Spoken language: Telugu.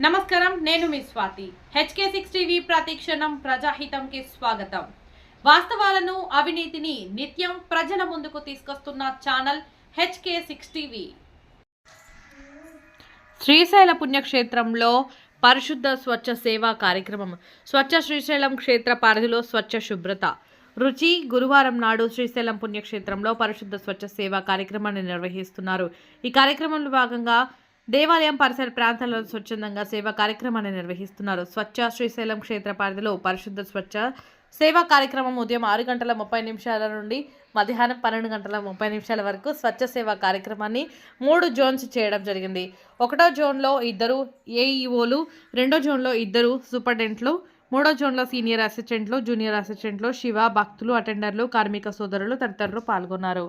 నమస్కారం నేను మీ Swathi. H K six TV ప్రతిక్షణం ప్రజాహితంకి స్వాగతం. వాస్తవాలను అవినీతిని నిత్యం ప్రజల ముందుకు తీసుకొస్తున్న channel H K six TV. Srisaila పుణ్యక్షేత్రంలో పరిశుద్ధ స్వచ్ఛ సేవా కార్యక్రమం. స్వచ్ఛ శ్రీశైలం క్షేత్ర పరిధిలో స్వచ్ఛ శుభ్రత. రుచి గురువారం నాడు శ్రీశైలం పుణ్యక్షేత్రంలో పరిశుద్ధ స్వచ్ఛ సేవా కార్యక్రమాన్ని నిర్వహిస్తున్నారు. ఈ కార్యక్రమంలో భాగంగా దేవాలయం పరిసర ప్రాంతాలలో స్వచ్ఛందంగా సేవా కార్యక్రమాన్ని నిర్వహిస్తున్నారు. స్వచ్ఛ శ్రీశైలం క్షేత్ర పరిధిలో పరిశుద్ధ స్వచ్ఛ సేవా కార్యక్రమం ఉదయం ఆరు గంటల ముప్పై నిమిషాల నుండి మధ్యాహ్నం పన్నెండు గంటల ముప్పై నిమిషాల వరకు స్వచ్ఛ సేవా కార్యక్రమాన్ని మూడు జోన్స్ చేయడం జరిగింది. ఒకటో జోన్లో ఇద్దరు ఏఈఓలు రెండో జోన్లో ఇద్దరు సూపరింటెండెంట్లు మూడో జోన్లో సీనియర్ అసిస్టెంట్లు జూనియర్ అసిస్టెంట్లు శివ భక్తులు అటెండర్లు కార్మిక సోదరులు తదితరులు పాల్గొన్నారు.